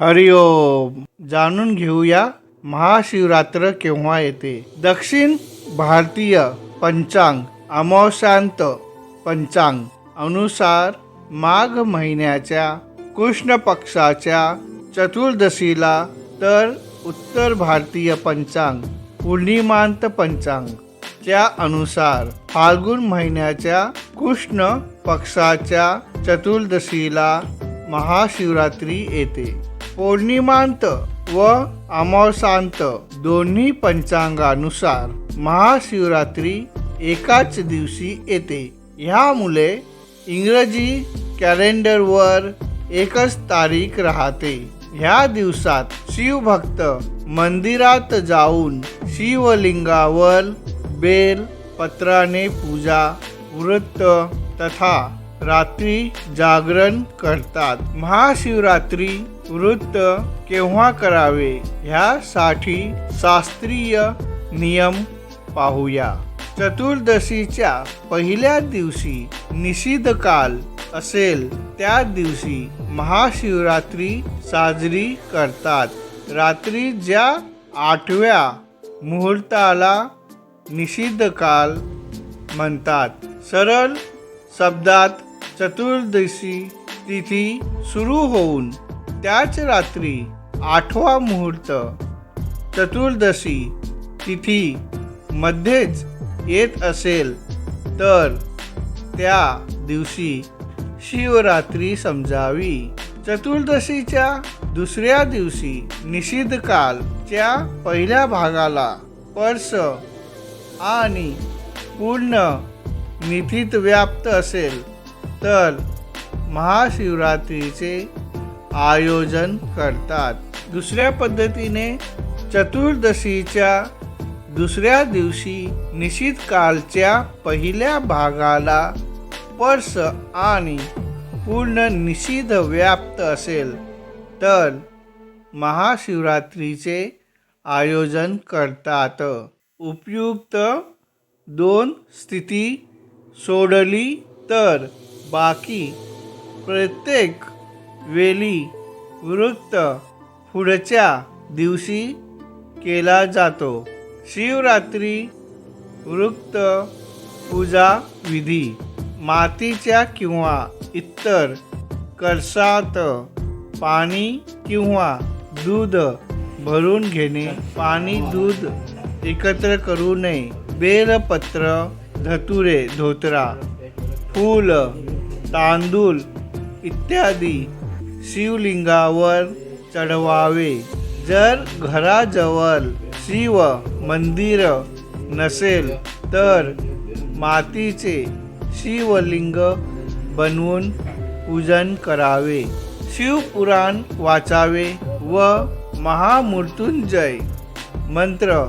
हरिओम जाणून घेऊया महाशिवरात्र केव्हा येते? दक्षिण भारतीय पंचांग अमावशांत पंचांग. अनुसार माघ महिन्याच्या कृष्ण पक्षाच्या चतुर्दशीला तर उत्तर भारतीय पंचांग पूर्णिमांत पंचांग. च्या अनुसार फाल्गुन महिन्याच्या कृष्ण पक्षाच्या चतुर्दशीला महाशिवरात्री येते. पौर्णिमांत व अमावसांत दोन्ही पंचांगानुसार महाशिवरात्री एकाच दिवशी येते. ह्यामुळे इंग्रजी कॅलेंडरवर एकच तारीख राहते. ह्या दिवसात शिवभक्त मंदिरात जाऊन शिवलिंगावर बेल पत्राने पूजा व्रत तथा रात्री जागरण करतात. महाशिवरात्री वृत्त केव्हा करावे ह्यासाठी शास्त्रीय नियम पाहूया. चतुर्दशीच्या पहिल्या दिवशी निषिद्ध काल असेल त्या दिवशी महाशिवरात्री साजरी करतात. रात्री ज्या आठव्या मुहूर्ताला निषिद्ध काल म्हणतात. सरळ शब्दात चतुर्दशी तिथी सुरू होऊन त्याच रात्री आठवा मुहूर्त चतुर्दशी तिथी मध्येच येत असेल तर त्या दिवशी शिवरात्री समजावी. चतुर्दशीच्या दुसऱ्या दिवशी निषिद्ध कालच्या पहिल्या भागाला पर्स आणि पूर्ण निधीत व्याप्त असेल तर महाशिवरात्रीचे आयोजन करतात. दुसऱ्या पद्धतीने चतुर्दशीच्या दुसऱ्या दिवशी निश्चित कालच्या पहिल्या भागाला स्पर्श आणि पूर्ण निषिद्ध व्याप्त असेल तर महाशिवरात्रीचे आयोजन करतात. उपयुक्त दोन स्थिती सोडली तर बाकी प्रत्येक वेली वृत्त पुढच्या दिवशी केला जातो. शिवरात्री वृत्त पूजा विधी. मातीच्या किंवा इतर कळसात पाणी किंवा दूध भरून घेणे पाणी दूध एकत्र करू नये. बेलपत्र धतुरे धोतरा फूल तांदूळ इत्यादी शिवलिंगावर चढवावे. जर घराजवळ शिव मंदिर नसेल तर मातीचे शिवलिंग बनवून पूजन करावे. शिवपुराण वाचावे व महामृत्युंजय मंत्र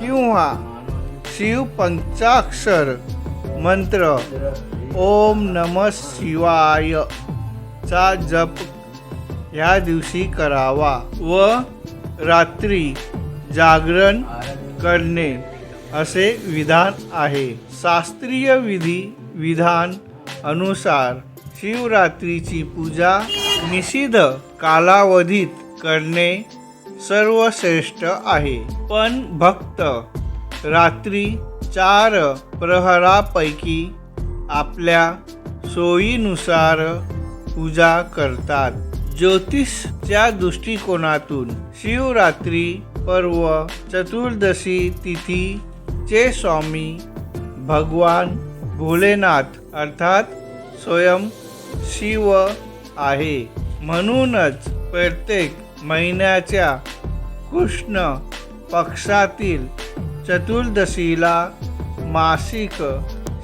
किंवा शिवपंचाक्षर मंत्र. ओम नम शिवाय. चा जप या दिवशी करावा व रात्री जागरण करणे असे विधान आहे. शास्त्रीय विधी विधान अनुसार शिवरात्रीची पूजा निषिद्ध कालावधीत करणे सर्वश्रेष्ठ आहे. पण भक्त रात्री चार प्रहरापैकी आपल्या सोयीनुसार पूजा करतात. ज्योतिषच्या दृष्टिकोनातून शिवरात्री पर्व चतुर्दशी तिथीचे स्वामी भगवान भोलेनाथ अर्थात स्वयं शिव आहे. म्हणूनच प्रत्येक महिन्याच्या कृष्ण पक्षातील चतुर्दशीला मासिक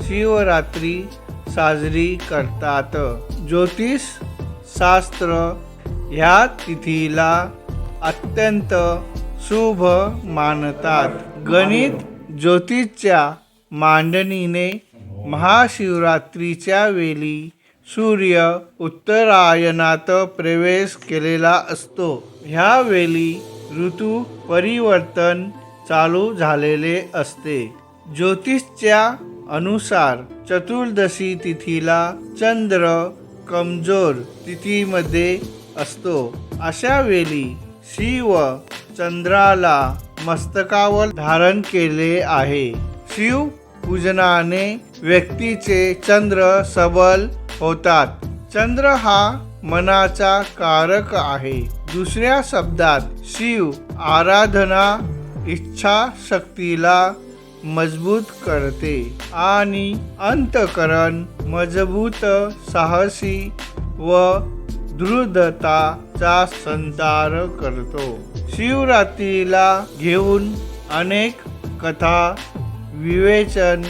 शिवरात्री साजरी करतात. ज्योतिष शास्त्र ह्या तिथीला अत्यंत शुभ मानतात. गणित ज्योतिषच्या मांडणीने महाशिवरात्रीच्या वेळी सूर्य उत्तरायणात प्रवेश केलेला असतो. ह्यावेळी ऋतू परिवर्तन चालू झालेले असते. ज्योतिषच्या अनुसार चतुर्दशी तिथीला चंद्र कमजोर तिथीमध्ये असतो. अशा वेळी शिव चंद्राला मस्तकावर धारण केले आहे. शिव पूजनाने व्यक्तीचे चंद्र सबल होतात. चंद्र हा मनाचा कारक आहे. दुसऱ्या शब्दात शिव आराधना इच्छा शक्तीला मजबूत करते आणि अंतकरण मजबूत साहसी व दृढताचा संचार करतो. शिवरात्रीला घेऊन अनेक कथा विवेचन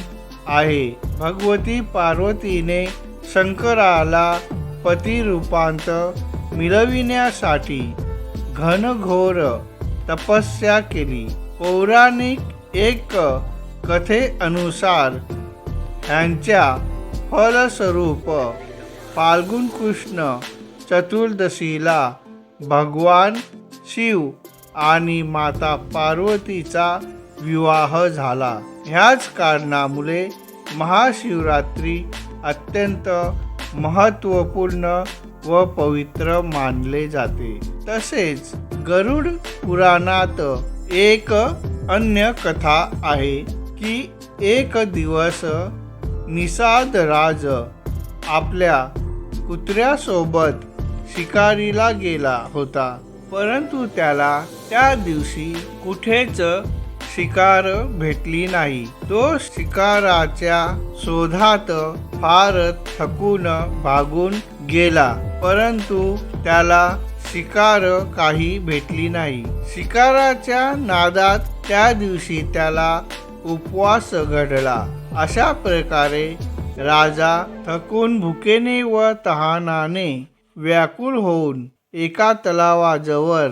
आहे. भगवती पार्वतीने शंकराला पतिरूपांत मिळविण्यासाठी घनघोर तपस्या केली. पौराणिक एक कथेअनुसार यांच्या फलस्वरूप फाल्गुन कृष्ण चतुर्दशीला भगवान शिव आणि माता पार्वतीचा विवाह झाला. ह्याच कारणामुळे महाशिवरात्री अत्यंत महत्त्वपूर्ण व पवित्र मानले जाते. तसेच गरुड पुराणात एक अन्य कथा आहे. की एक दिवस निषाद राज आपल्या कुत्र्यासोबत शिकारीला गेला होता. परंतु त्याला त्या दिवशी कुठेच शिकार भेटली नाही. तो शिकाराच्या शोधात फार थकून भागून गेला. परंतु त्याला शिकार काही भेटली नाही. शिकाराच्या नादात त्या दिवशी त्याला उपवास घडला. अशा प्रकारे राजा थकून भुकेने व तहानाने व्याकुळ होऊन एका तलावाजवळ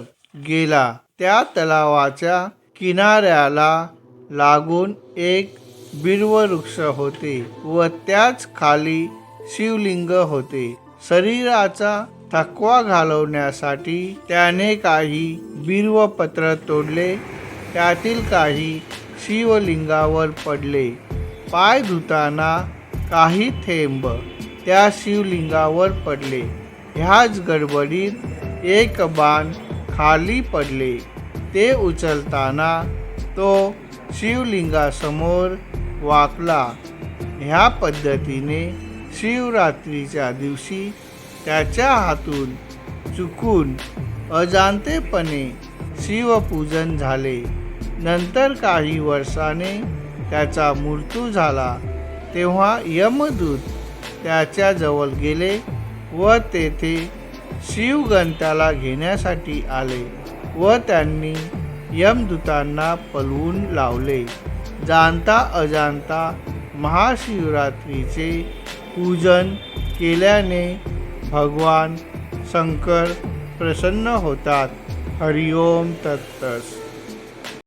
गेला. त्या तलावाच्या किनाऱ्याला लागून एक बिल्ववृक्ष होते व त्याच खाली शिवलिंग होते. शरीराचा थकवा घालवण्यासाठी त्याने काही बिल्वपत्र तोडले. त्यातील काही शिवलिंगावर पडले. पाय धुताना काही थेंब त्या शिवलिंगावर पडले. ह्याच गडबडीत एक बाण खाली पडले. ते उचलताना तो शिवलिंगासमोर वाकला. ह्या पद्धतीने शिवरात्रीच्या दिवशी त्याच्या हातून चुकून अजाणतेपणे शिवपूजन झाले. नंतर काही वर्षाने त्याचा मृत्यू झाला. तेव्हा यमदूत त्याच्याजवळ गेले व तेथे शिवगण त्याला घेण्यासाठी आले व त्यांनी यमदूतांना पलवून लावले. जाणता अजाणता महाशिवरात्रीचे पूजन केल्याने भगवान शंकर प्रसन्न होतात. हरिओम तत्तस.